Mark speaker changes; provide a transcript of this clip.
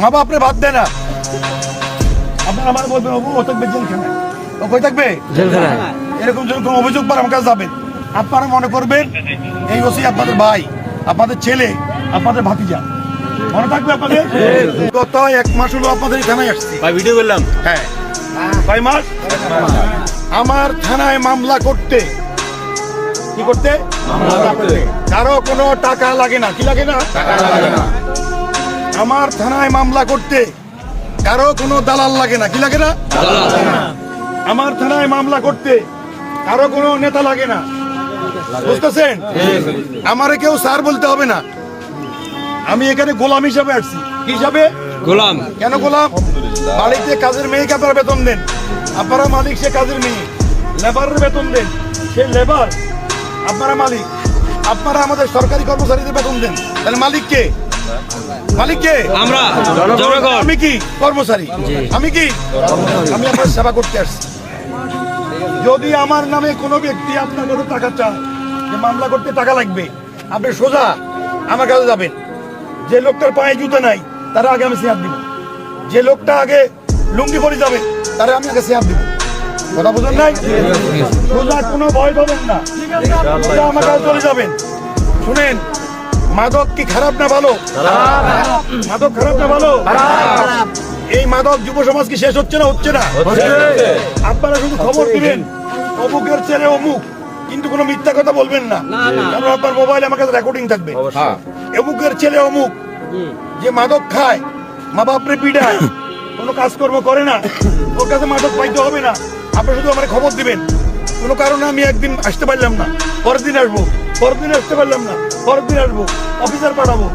Speaker 1: মা বাপ বাপরে ভাত দেয় না। আপনার আমার বলবেন অবু ও থাকবে জেলখানায়। ও কই থাকবে? এরকম যখন কোনো অভিযোগ পর আমার কাছে যাবেন আপনারা মনে করবেন এই ওসি আপনাদের ভাই আপনাদের ছেলে আপনাদের ভাতিজা। মনে থাকবে আপনাদের? গত এক মাস হলো আপনাদের থানায় আসছি।
Speaker 2: ভাই ভিডিও করলাম।
Speaker 1: হ্যাঁ। কয় মাস? আমার থানায় মামলা করতে। কি করতে। কারও কোনো টাকা লাগে না। কি লাগে না? টাকা লাগে না। আমার থানায় মামলা করতে। কারও কোনো দালাল লাগে না। কি লাগে না? আমার থানায় মামলা করতে। কারও কোনো নেতা লাগে না। বুঝতেছেন? আমারে কেউ স্যার বলতে হবে না। আমি এখানে গোলাম হিসাবে আসছি। কি হিসাবে?
Speaker 2: গোলাম।
Speaker 1: কেন গোলাম? মালিককে কাজের মেয়েকে আপনারা বেতন দেন। আপনারা মালিক সে কাজের মেয়ে। লেবারের বেতন দেন। সে লেবার আপনারা মালিক। আপনারা আমাদের সরকারি কর্মচারীদের বেতন দেন। তাহলে মালিক কে? মালিক কে
Speaker 2: আমরা জনগণ।
Speaker 1: আমি কি কর্মচারী? আমি কি? আমি আপনার সেবা করতে আসছি। যদি আমার নামে কোনো ব্যক্তি আপনার কাছে টাকা চায় যে মামলা করতে টাকা লাগবে আপনি সোজা আমার কাছে যাবেন। যে লোকটার পায়ে জুতো নাই তারা আগে আমি শেয়ার দিব। যে লোকটা আগে লুঙ্গি পরে যাবে তারা আমি আগে শেয়ার দিব। কথা বুঝেন নাই? সোজা কোনো ভয় পাবেন না। সোজা আমার কাছে চলে যাবেন। শুনেন মাদক কি খারাপ না ভালো? মাদক খারাপ না ভালো? এই মাদক যুব সমাজ কি শেষ হচ্ছে না হচ্ছে না? আপনারা শুধু খবর দিবেন। অমুকের ছেলে অমুক কিন্তু কোনো মিথ্যা কথা বলবেন না। কারণ আপনার মোবাইলে আমার কাছে রেকর্ডিং থাকবে। অমুকের ছেলে অমুক যে মাদক খায় মা বাপরে পিডায় কোনো কাজকর্ম করে না। ওর কাছে মাদক পাইতে হবে না। আপনি শুধু আমার খবর দিবেন। কোনো কারণে আমি একদিন আসতে পারলাম না। পরের দিন আসব। পরের দিন আসতে পারলাম না। পরের দিন আসব অফিসার পাঠাবো।